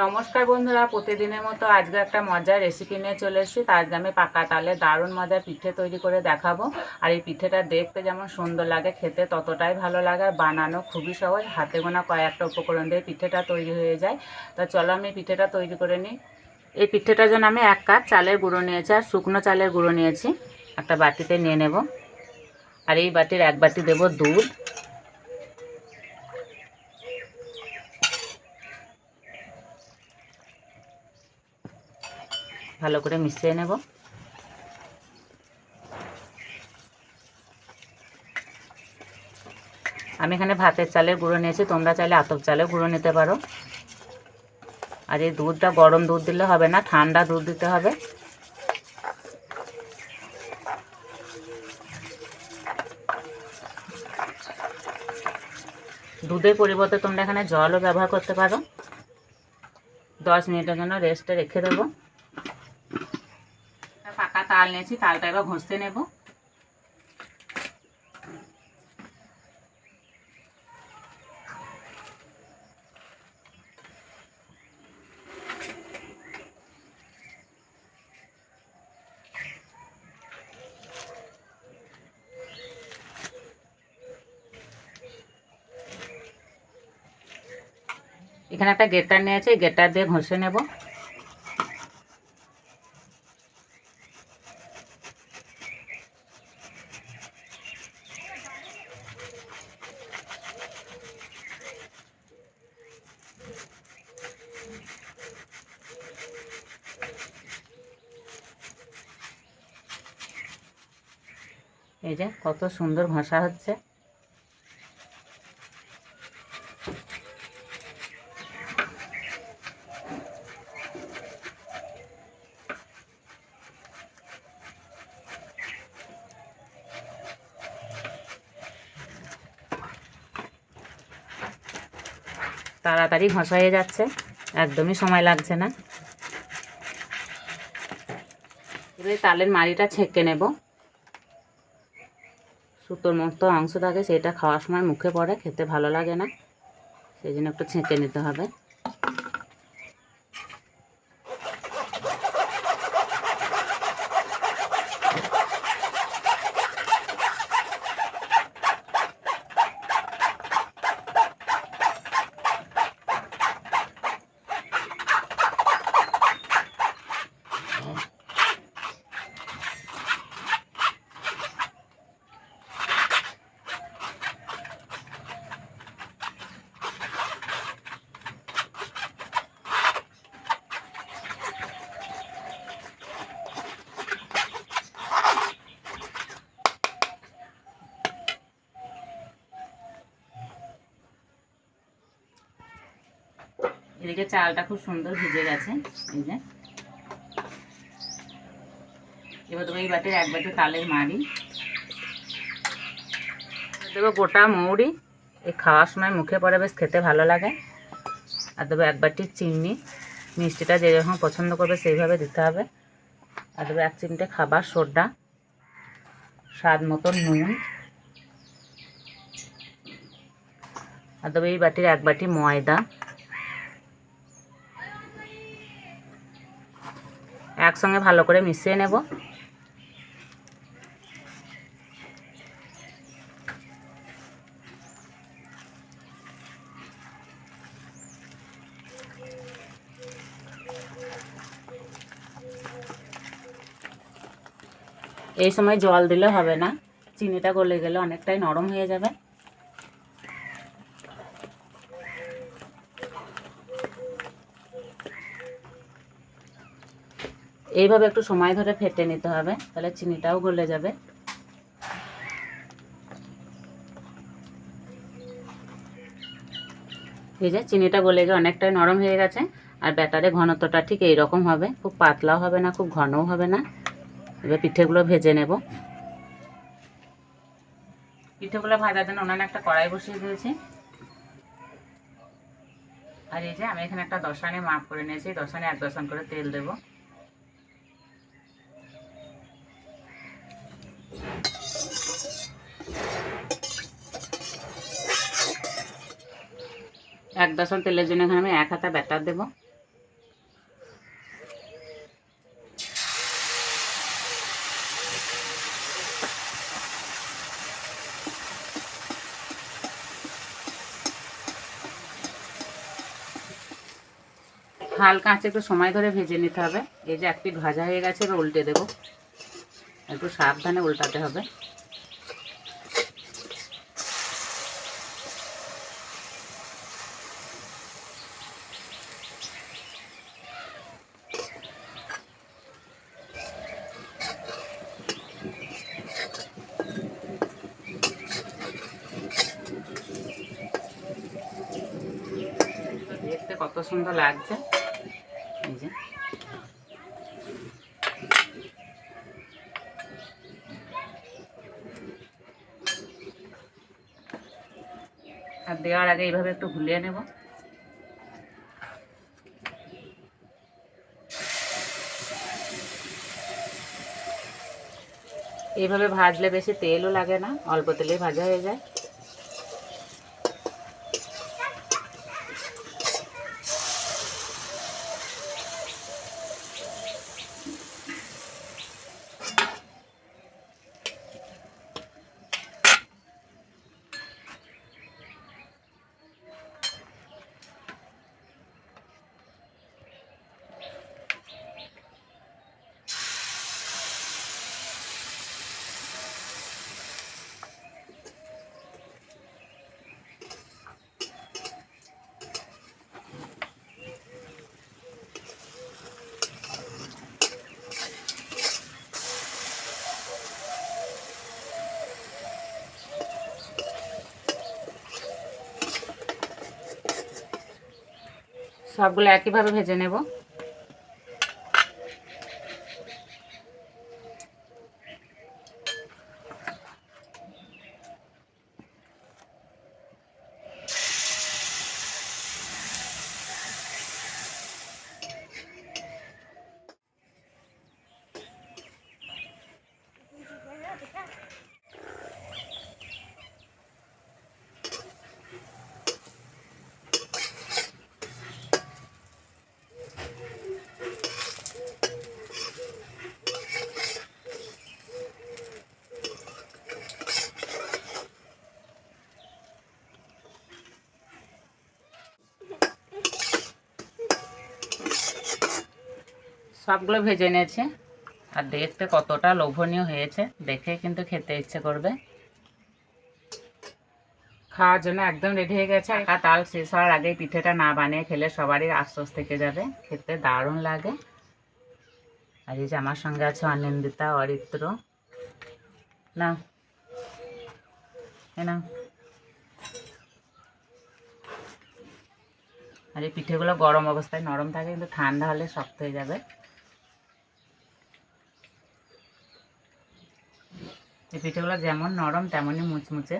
নমস্কার বন্ধুরা, প্রতিদিনের মতো আজকে একটা মজার রেসিপি নিয়ে চলে এসেছি। তার আজকে আমি পাকা তালে দারুণ মজার পিঠে তৈরি করে দেখাবো। আর এই পিঠেটা দেখতে যেমন সুন্দর লাগে, খেতে ততটাই ভালো লাগে, আর বানানো খুবই সহজ। হাতে গোনা কয়েকটা উপকরণ দিয়ে পিঠেটা তৈরি হয়ে যায়। তা চলো আমি পিঠেটা তৈরি করে নিই। এই পিঠেটার জন্য আমি এক কাপ চালের গুঁড়ো নিয়েছি, আর শুকনো চালের গুঁড়ো নিয়েছি। একটা বাটিতে নিয়ে নেব। আর এই বাটির এক বাটি দেবো দুধ। ভালো করে মিশিয়ে নেব। আমি এখানে ভাতের চালের গুঁড়ো নিয়েছি, তোমরা চাইলে আতপ চালের গুঁড়ো নিতে পারো। আর এই দুধটা গরম দুধ দিলে হবে না, ঠান্ডা দুধ দিতে হবে। দুধের পরিবর্তে তোমরা এখানে জলও ব্যবহার করতে পারো। দশ মিনিটের জন্য রেস্টে রেখে দেবো। তাল নিয়েছি তালটা এবার ঘষতে নেব। এখানে একটা গেটার নিয়েছে গেটার দিয়ে ঘষে নেব। এই যে কত সুন্দর ঘষা হচ্ছে। তাড়াতাড়ি ঘষা হয়ে যাচ্ছে, একদমই সময় লাগছে না। এবারে তালের মাড়িটা ছেঁকে নেব। সুতোর মতো অংশ থাকে, সেটা খাওয়ার সময় মুখে পড়ে, খেতে ভালো লাগে না। সেই জন্য একটু ছেঁকে নিতে হবে। এদিকে চালটা খুব সুন্দর ভিজে গেছে, এই যে। এবার দেবো এই বাটির এক বাটি তালের মাড়ি। দেবো গোটা মৌরি। এই খাওয়ার সময় মুখে পড়ে বেশ খেতে ভালো লাগে। আর দেবো এক বাটি চিনি। মিষ্টিটা যেরকম পছন্দ করবে সেইভাবে দিতে হবে। আর দেবো এক চিমটে খাবার সোডা। স্বাদ মতো নুন। আর দেবো এই বাটির এক বাটি ময়দা। একসঙ্গে ভালো করে মিশিয়ে নেব। এই সময় জল দিলে হবে না, চিনিটা গলে গেলে অনেকটাই নরম হয়ে যাবে। এইভাবে একটু সময় ধরে ফেটে নিতে হবে, তাহলে চিনিটাও গলে যাবে। এই যে চিনিটা গলে গিয়ে অনেকটাই নরম হয়ে গেছে, আর ব্যাটারে ঘনত্বটা ঠিক এইরকম হবে, খুব পাতলাও হবে না, খুব ঘনও হবে না। এবার পিঠেগুলো ভেজে নেব। পিঠেগুলো ভাজার জন্য উনানে একটা কড়াই বসিয়ে দিয়েছি। আর এই যে আমি এখানে একটা দশানে মাপ করে নিয়েছি, দশানে এক দশান করে তেল দেবো। এক দশল তেলের জন্য এখানে আমি এক হাতা ব্যাটার দেব। হালকা আঁচে একটু সময় ধরে ভেজে নিতে হবে। এই যে একটি ভাজা হয়ে গেছে, এবার উল্টে দেবো। একটু সাবধানে উল্টাতে হবে। সুন্দর লাগছে। এই যে। আর দেওয়ার আগে এইভাবে একটু ভুলিয়ে নেব। এইভাবে ভাজলে বেশি তেলও লাগে না, অল্প তেলেই ভাজা হয়ে যায়। সবগুলো একইভাবে ভেজে নেব। সবগুলো ভেজে নিয়েছি। আর দেখতে কতটা লোভনীয় হয়েছে দেখে কিন্তু খেতে ইচ্ছে করবে। খাওয়ার জন্য একদম রেডি হয়ে গেছে। আর তাল শেষ হওয়ার আগে পিঠেটা না বানিয়ে খেলে সবারই আশ্বাস থেকে যাবে। খেতে দারুণ লাগে। আর এই যে আমার সঙ্গে আছে অনিন্দিতা অরিত্র। না। না। আর এই পিঠেগুলো গরম অবস্থায় নরম থাকে কিন্তু ঠান্ডা হলে শক্ত হয়ে যাবে। এই পিঠেগুলো যেমন নরম, তেমনই মুচমুচে।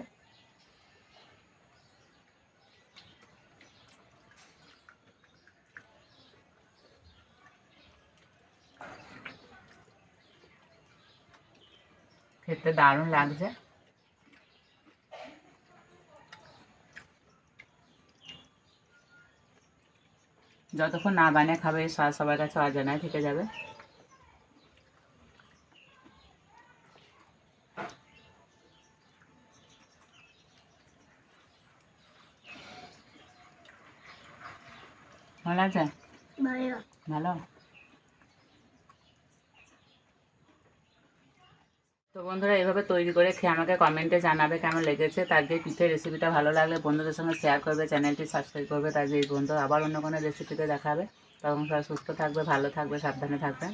খেতে দারুণ লাগছে। যতক্ষণ না বানিয়ে খাবে স্বাদ সবার কাছে অজানায় থেকে যাবে। ভালো আছে? ভালো। তো বন্ধুরা এভাবে তৈরি করে খেয়ে আমাকে কমেন্টে জানাবে কেমন লেগেছে তার যে পিঠের রেসিপিটা ভালো লাগলে বন্ধুদের সঙ্গে শেয়ার করবে চ্যানেলটি সাবস্ক্রাইব করবে তার যে এই বন্ধু আবার অন্য কোনো রেসিপিতে দেখাবে। তখন সবাই সুস্থ থাকবে ভালো থাকবে সাবধানে থাকবে।